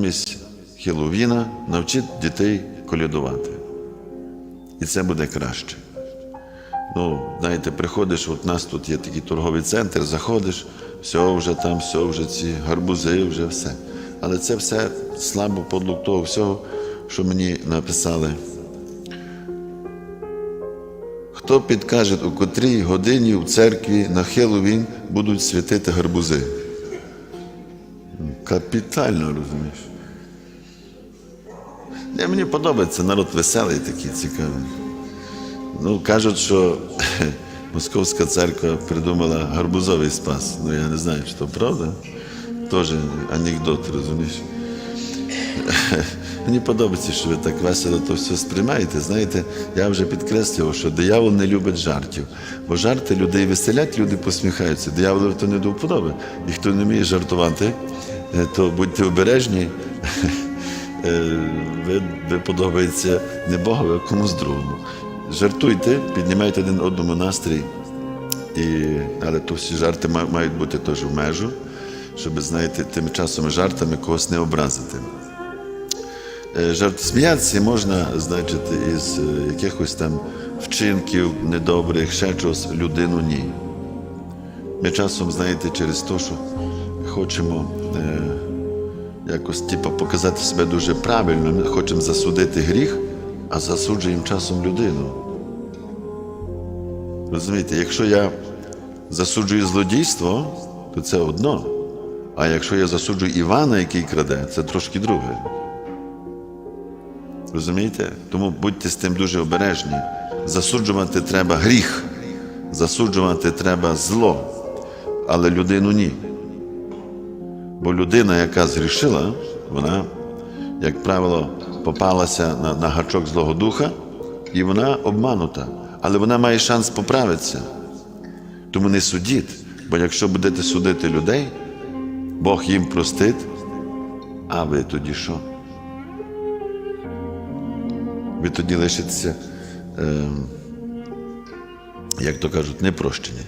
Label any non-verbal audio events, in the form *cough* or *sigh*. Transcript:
замість Хеллоуіна навчити дітей колядувати. І це буде краще. Ну, знаєте, приходиш, от у нас тут є такий торговий центр, заходиш, все вже там, все вже ці гарбузи, вже все. Але це все слабо подлук того всього, що мені написали. Хто підкаже, у котрій годині в церкві на Хеллоуін будуть святити гарбузи? Капітально розумієш. Не, мені подобається народ веселий такий цікавий. Ну, кажуть, що *laughs* Московська церква придумала гарбузовий спас. Ну, я не знаю, чи то правда. Теж анекдот, розумієш. *laughs* Мені подобається, що ви так весело то все сприймаєте. Знаєте, я вже підкреслював, що диявол не любить жартів. Бо жарти людей веселять, люди посміхаються. Дияволу то не до вподоби. І хто не вміє жартувати, е, то будьте обережні. *laughs* Е, Ви, подобається не Богові, а комусь другому. Жартуйте, піднімайте один одному настрій. І, але то всі жарти мають бути теж в межу, щоб, знаєте, тими часом жартами когось не образити. Е, Жарт сміятися можна, значить, із е, якихось там вчинків недобрих, ще чогось, людину ні. Ми часом, знаєте, через те, що хочемо якось типу, показати себе дуже правильно, ми хочемо засудити гріх, а засуджуємо часом людину. Розумієте, якщо я засуджую злодійство, то це одно. А якщо я засуджую Івана, який краде, це трошки друге. Розумієте? Тому будьте з тим дуже обережні. Засуджувати треба гріх, засуджувати треба зло, але людину ні. Бо людина, яка згрішила, вона, як правило, попалася на, на гачок Злого Духа, і вона обманута. Але вона має шанс поправитися. Тому не судіть, бо якщо будете судити людей, Бог їм простить, а ви тоді що? Ви тоді лишитеся, е, як то кажуть, непрощені.